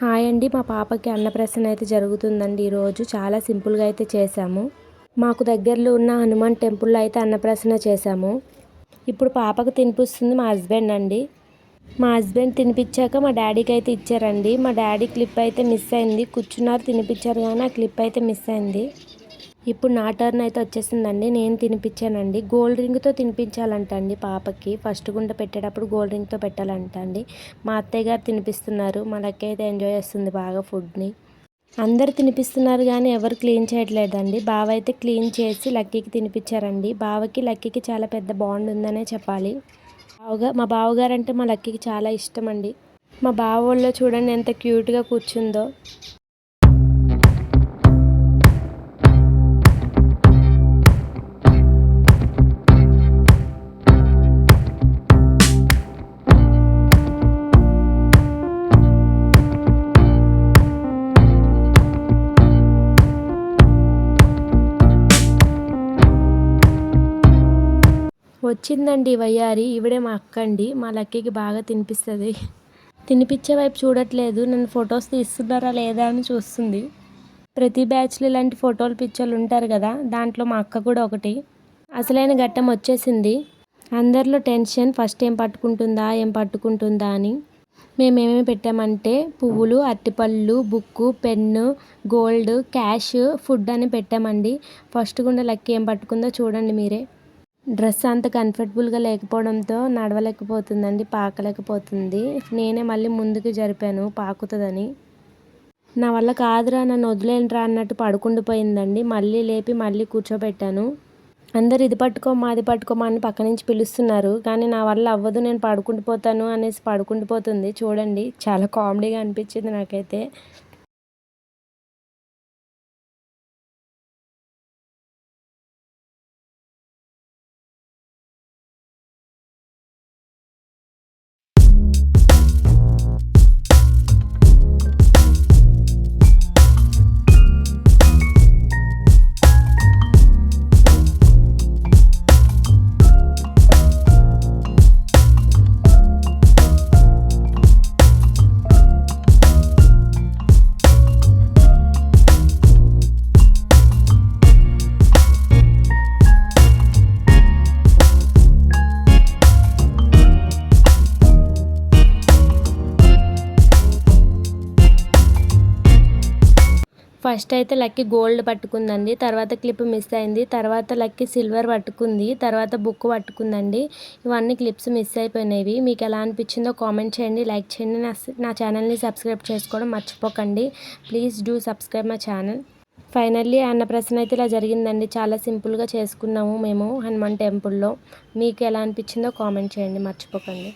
Hi అండి. మా పాపకి అన్నప్రసన్న అయితే జరుగుతుందండి ఈరోజు. చాలా సింపుల్గా అయితే చేశాము. మాకు దగ్గరలో ఉన్న హనుమాన్ టెంపుల్లో అయితే అన్నప్రాసన చేశాము. ఇప్పుడు పాపకు తినిపిస్తుంది మా హస్బెండ్ అండి. మా హస్బెండ్ తినిపించాక మా డాడీకి అయితే ఇచ్చారండి. మా డాడీ క్లిప్ అయితే మిస్ అయింది. కూర్చున్నారు తినిపించారు కానీ ఆ క్లిప్ అయితే మిస్ అయింది. ఇప్పుడు నా టర్న్ అయితే వచ్చేసిందండి. నేను తినిపించానండి. గోల్డ్ రింగ్తో తినిపించాలంట అండి పాపకి. ఫస్ట్ గుండె పెట్టేటప్పుడు గోల్డ్ రింగ్తో పెట్టాలంట అండి. మా అత్తయ్య గారు తినిపిస్తున్నారు. మా లక్క అయితే ఎంజాయ్ చేస్తుంది బాగా ఫుడ్ని అందరు తినిపిస్తున్నారు కానీ ఎవరు క్లీన్ చేయట్లేదండి. బావ అయితే క్లీన్ చేసి లక్కీకి తినిపించారండి. బావకి లక్కీకి చాలా పెద్ద బాండ్ ఉందనే చెప్పాలి. బావగా మా బావగారు అంటే మా లక్కీకి చాలా ఇష్టం అండి. మా బావ వాళ్ళు చూడండి ఎంత క్యూట్గా కూర్చుందో. వచ్చిందండి వయ్యారి. ఈవిడే మా అక్క అండి మా లక్కీకి బాగా తినిపిస్తుంది. తినిపించే వైపు చూడట్లేదు. నన్ను ఫొటోస్ తీస్తున్నారా లేదా అని చూస్తుంది. ప్రతి బ్యాచ్లో ఇలాంటి ఫోటోలు పిక్చర్లు ఉంటారు కదా. దాంట్లో మా అక్క కూడా ఒకటి. అసలైన ఘట్టం వచ్చేసింది. అందరిలో టెన్షన్ ఫస్ట్ ఏం పట్టుకుంటుందా ఏం పట్టుకుంటుందా అని. మేమేమి పెట్టామంటే పువ్వులు అరటిపళ్ళు book pen gold cash food అని పెట్టామండి. ఫస్ట్ గుండా లక్కీ ఏం పట్టుకుందో చూడండి మీరే. డ్రెస్ అంత కంఫర్టబుల్గా లేకపోవడంతో నడవలేకపోతుందండి పాకలేకపోతుంది. నేనే మళ్ళీ ముందుకు జరిపాను పాకుతుందని. నా వల్ల కాదురా నన్ను వదిలేనరా అన్నట్టు పడుకుండిపోయిందండి మళ్ళీ లేపి మళ్ళీ కూర్చోబెట్టాను. అందరు ఇది పట్టుకోమా అది పట్టుకోమా అని పక్క నుంచి పిలుస్తున్నారు. కానీ నా వల్ల అవ్వదు నేను పడుకుండిపోతాను అనేసి పడుకుండిపోతుంది చూడండి చాలా కామెడీగా అనిపించింది నాకైతే. ఫస్ట్ అయితే లక్కీ గోల్డ్ పట్టుకుందండి తర్వాత క్లిప్ మిస్ అయింది తర్వాత లక్కీ సిల్వర్ పట్టుకుంది తర్వాత బుక్ పట్టుకుందండి. ఇవన్నీ క్లిప్స్ మిస్ అయిపోయినవి. మీకు ఎలా అనిపించిందో కామెంట్ చేయండి లైక్ చేయండి నా నా ఛానల్ని సబ్స్క్రైబ్ చేసుకోవడం మర్చిపోకండి. Please do subscribe my channel. Finally అన్నప్రసన్న అయితే ఇలా జరిగిందండి. చాలా సింపుల్గా చేసుకున్నాము మేము హనుమాన్ టెంపుల్లో. మీకు ఎలా అనిపించిందో కామెంట్ చేయండి మర్చిపోకండి.